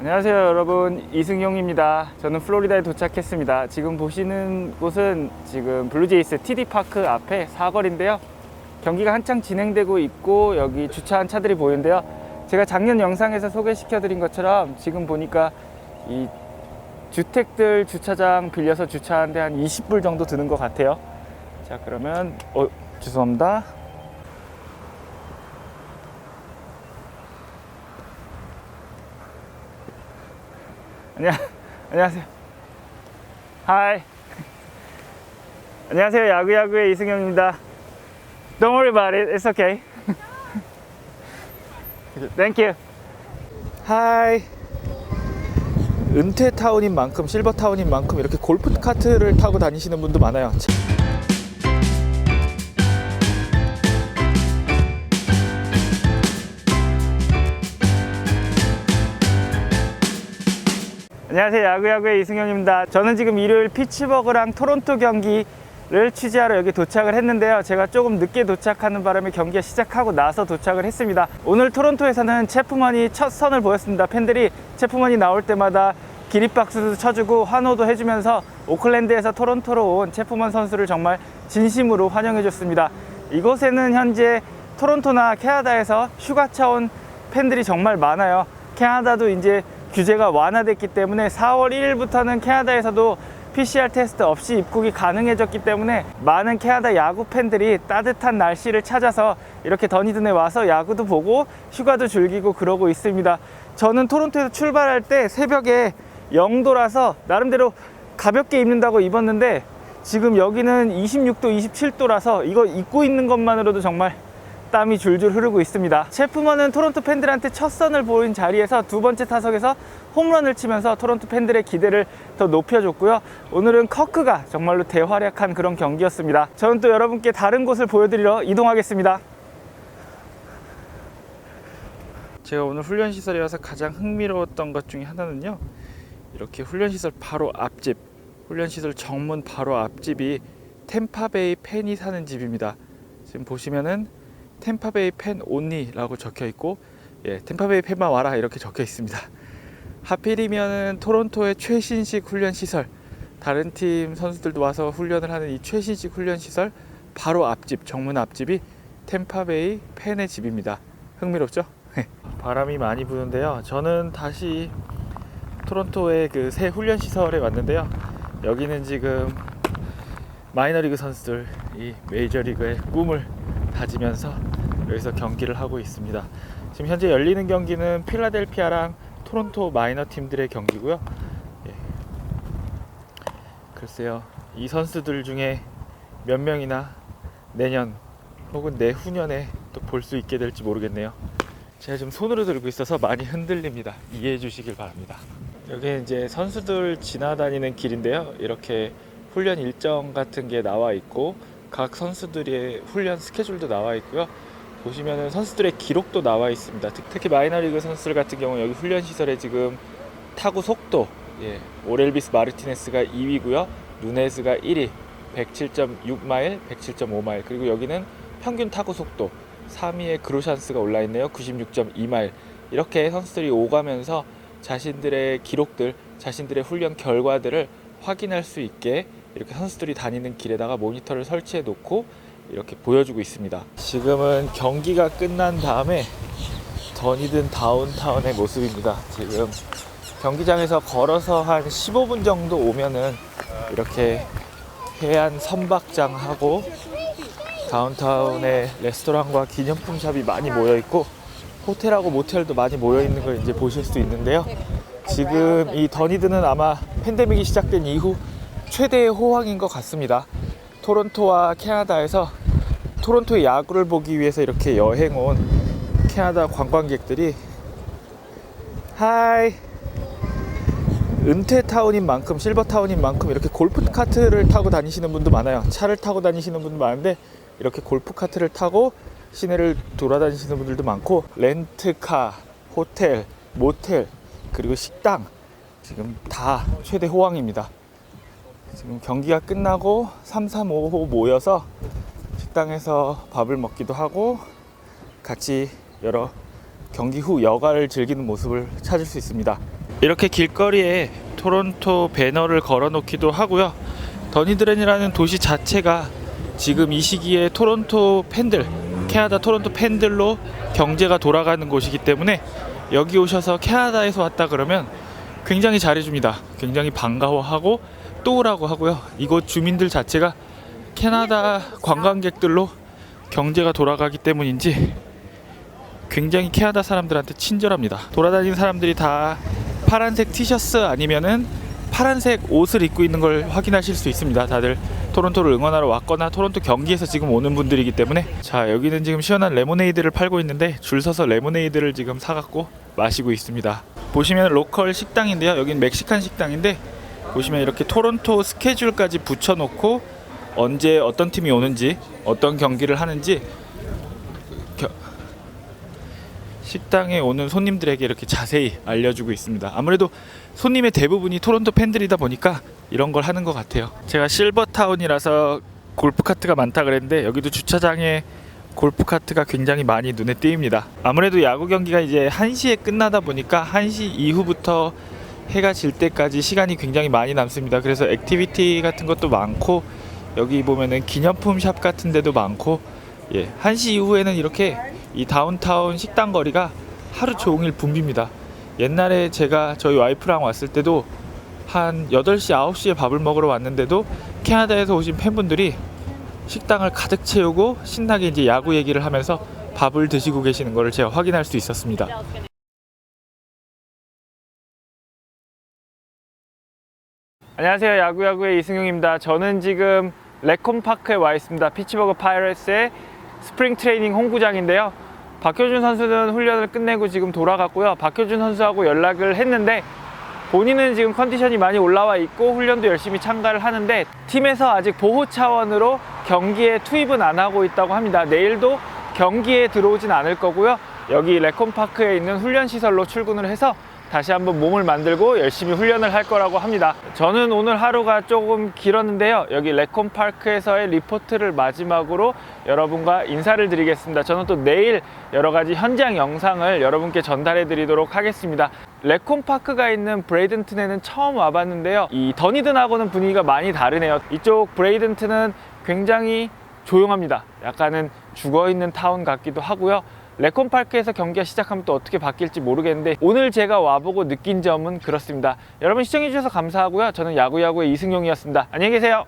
안녕하세요 여러분. 이승용입니다. 저는 플로리다에 도착했습니다. 지금 보시는 곳은 지금 블루제이스 TD파크 앞에 사거리인데요. 경기가 한창 진행되고 있고 여기 주차한 차들이 보이는데요. 제가 작년 영상에서 소개시켜 드린 것처럼 지금 보니까 이 주택들 주차장 빌려서 주차하는데 한 20불 정도 드는 것 같아요. 자 그러면 어 죄송합니다 안녕, 안녕하세요. 하이. 안녕하세요. 야구 야구의 이승영입니다. Don't worry about it. It's okay. Thank you. 하이. 은퇴 타운인 만큼 실버 타운인 만큼 이렇게 골프 카트를 타고 다니시는 분도 많아요. 안녕하세요. 야구야구의 이승영입니다. 저는 지금 일요일 피츠버그랑 토론토 경기를 취재하러 여기 도착을 했는데요. 제가 조금 늦게 도착하는 바람에 경기가 시작하고 나서 도착을 했습니다. 오늘 토론토에서는 체프먼이 첫 선을 보였습니다. 팬들이 체프먼이 나올 때마다 기립박수도 쳐주고 환호도 해주면서 오클랜드에서 토론토로 온 체프먼 선수를 정말 진심으로 환영해줬습니다. 이곳에는 현재 토론토나 캐나다에서 휴가차 온 팬들이 정말 많아요. 캐나다도 이제 규제가 완화됐기 때문에 4월 1일부터는 캐나다에서도 PCR 테스트 없이 입국이 가능해졌기 때문에 많은 캐나다 야구 팬들이 따뜻한 날씨를 찾아서 이렇게 더니든에 와서 야구도 보고 휴가도 즐기고 그러고 있습니다. 저는 토론토에서 출발할 때 새벽에 영도라서 나름대로 가볍게 입는다고 입었는데 지금 여기는 26도, 27도라서 이거 입고 있는 것만으로도 정말 땀이 줄줄 흐르고 있습니다. 체프먼은 토론토 팬들한테 첫 선을 보인 자리에서 두 번째 타석에서 홈런을 치면서 토론토 팬들의 기대를 더 높여줬고요. 오늘은 커크가 정말로 대활약한 그런 경기였습니다. 저는 또 여러분께 다른 곳을 보여드리러 이동하겠습니다. 제가 오늘 훈련 시설에 와서 가장 흥미로웠던 것 중에 하나는요. 이렇게 훈련 시설 바로 앞집, 훈련 시설 정문 바로 앞집이 템파베이 팬이 사는 집입니다. 지금 보시면은 템파베이 팬 온리라고 적혀 있고 예, 템파베이 팬만 와라 이렇게 적혀 있습니다. 하필이면은 토론토의 최신식 훈련 시설 다른 팀 선수들도 와서 훈련을 하는 이 최신식 훈련 시설 바로 앞집 정문 앞집이 템파베이 팬의 집입니다. 흥미롭죠? 바람이 많이 부는데요. 저는 다시 토론토의 그 새 훈련 시설에 왔는데요. 여기는 지금 마이너리그 선수들 이 메이저리그의 꿈을 다지면서 여기서 경기를 하고 있습니다. 지금 현재 열리는 경기는 필라델피아랑 토론토 마이너 팀들의 경기고요. 예. 글쎄요, 이 선수들 중에 몇 명이나 내년 혹은 내후년에 또 볼 수 있게 될지 모르겠네요. 제가 지금 손으로 들고 있어서 많이 흔들립니다. 이해해 주시길 바랍니다. 여기 이제 선수들 지나다니는 길인데요. 이렇게 훈련 일정 같은 게 나와 있고 각 선수들의 훈련 스케줄도 나와 있고요. 보시면은 선수들의 기록도 나와 있습니다. 특- 특히 마이너리그 선수들 같은 경우 여기 훈련 시설에 지금 타구 속도 예, 오렐비스 마르티네스가 2위고요. 누네즈가 1위 107.6마일, 107.5마일 그리고 여기는 평균 타구 속도 3위에 그로샨스가 올라 있네요. 96.2마일 이렇게 선수들이 오가면서 자신들의 기록들, 자신들의 훈련 결과들을 확인할 수 있게 이렇게 선수들이 다니는 길에다가 모니터를 설치해 놓고 이렇게 보여주고 있습니다. 지금은 경기가 끝난 다음에 더니든 다운타운의 모습입니다. 지금 경기장에서 걸어서 한 15분 정도 오면은 이렇게 해안 선박장하고 다운타운의 레스토랑과 기념품 샵이 많이 모여 있고 호텔하고 모텔도 많이 모여 있는 걸 이제 보실 수 있는데요. 지금 이 더니든은 아마 팬데믹이 시작된 이후 최대의 호황인 것 같습니다. 토론토와 캐나다에서 토론토의 야구를 보기 위해서 이렇게 여행 온 캐나다 관광객들이 하이 은퇴 타운인 만큼 실버 타운인 만큼 이렇게 골프 카트를 타고 다니시는 분도 많아요. 차를 타고 다니시는 분도 많은데 이렇게 골프 카트를 타고 시내를 돌아다니시는 분들도 많고 렌트카, 호텔, 모텔 그리고 식당 지금 다 최대 호황입니다. 지금 경기가 끝나고 3, 3, 5호 모여서 식당에서 밥을 먹기도 하고 같이 여러 경기 후 여가를 즐기는 모습을 찾을 수 있습니다. 이렇게 길거리에 토론토 배너를 걸어 놓기도 하고요. 더니드렌이라는 도시 자체가 지금 이 시기에 토론토 팬들, 캐나다 토론토 팬들로 경제가 돌아가는 곳이기 때문에 여기 오셔서 캐나다에서 왔다 그러면 굉장히 잘해줍니다. 굉장히 반가워하고 또 오라고 하고요. 이곳 주민들 자체가 캐나다 관광객들로 경제가 돌아가기 때문인지 굉장히 캐나다 사람들한테 친절합니다. 돌아다니는 사람들이 다 파란색 티셔츠 아니면은 파란색 옷을 입고 있는 걸 확인하실 수 있습니다. 다들 토론토를 응원하러 왔거나 토론토 경기에서 지금 오는 분들이기 때문에 자 여기는 지금 시원한 레모네이드를 팔고 있는데 줄 서서 레모네이드를 지금 사갖고 마시고 있습니다. 보시면 로컬 식당인데요. 여긴 멕시칸 식당인데 보시면 이렇게 토론토 스케줄까지 붙여놓고 언제 어떤 팀이 오는지 어떤 경기를 하는지 겨- 식당에 오는 손님들에게 이렇게 자세히 알려주고 있습니다. 아무래도 손님의 대부분이 토론토 팬들이다 보니까 이런 걸 하는 것 같아요. 제가 실버타운이라서 골프 카트가 많다 그랬는데 여기도 주차장에 골프 카트가 굉장히 많이 눈에 띄입니다. 아무래도 야구 경기가 이제 1시에 끝나다 보니까 1시 이후부터 해가 질 때까지 시간이 굉장히 많이 남습니다. 그래서 액티비티 같은 것도 많고 여기 보면은 기념품 샵 같은 데도 많고 예, 1시 이후에는 이렇게 이 다운타운 식당 거리가 하루 종일 붐빕니다. 옛날에 제가 저희 와이프랑 왔을 때도 한 8시, 9시에 밥을 먹으러 왔는데도 캐나다에서 오신 팬분들이 식당을 가득 채우고 신나게 이제 야구 얘기를 하면서 밥을 드시고 계시는 것을 제가 확인할 수 있었습니다. 안녕하세요. 야구야구의 이승용입니다. 저는 지금 레콘 파크에 와 있습니다. 피츠버그 파이러스의 스프링 트레이닝 홈구장인데요. 박효준 선수는 훈련을 끝내고 지금 돌아갔고요. 박효준 선수하고 연락을 했는데 본인은 지금 컨디션이 많이 올라와 있고 훈련도 열심히 참가를 하는데 팀에서 아직 보호 차원으로 경기에 투입은 안 하고 있다고 합니다. 내일도 경기에 들어오진 않을 거고요. 여기 레콘 파크에 있는 훈련 시설로 출근을 해서 다시 한번 몸을 만들고 열심히 훈련을 할 거라고 합니다. 저는 오늘 하루가 조금 길었는데요. 여기 레콘 파크에서의 리포트를 마지막으로 여러분과 인사를 드리겠습니다. 저는 또 내일 여러 가지 현장 영상을 여러분께 전달해 드리도록 하겠습니다. 레콘 파크가 있는 브레이든튼에는 처음 와봤는데요. 이 더니든하고는 분위기가 많이 다르네요. 이쪽 브레이든튼은 굉장히 조용합니다. 약간은 죽어 있는 타운 같기도 하고요. 레콘파크에서 경기가 시작하면 또 어떻게 바뀔지 모르겠는데 오늘 제가 와보고 느낀 점은 그렇습니다. 여러분 시청해주셔서 감사하고요. 저는 야구야구의 이승용이었습니다. 안녕히 계세요.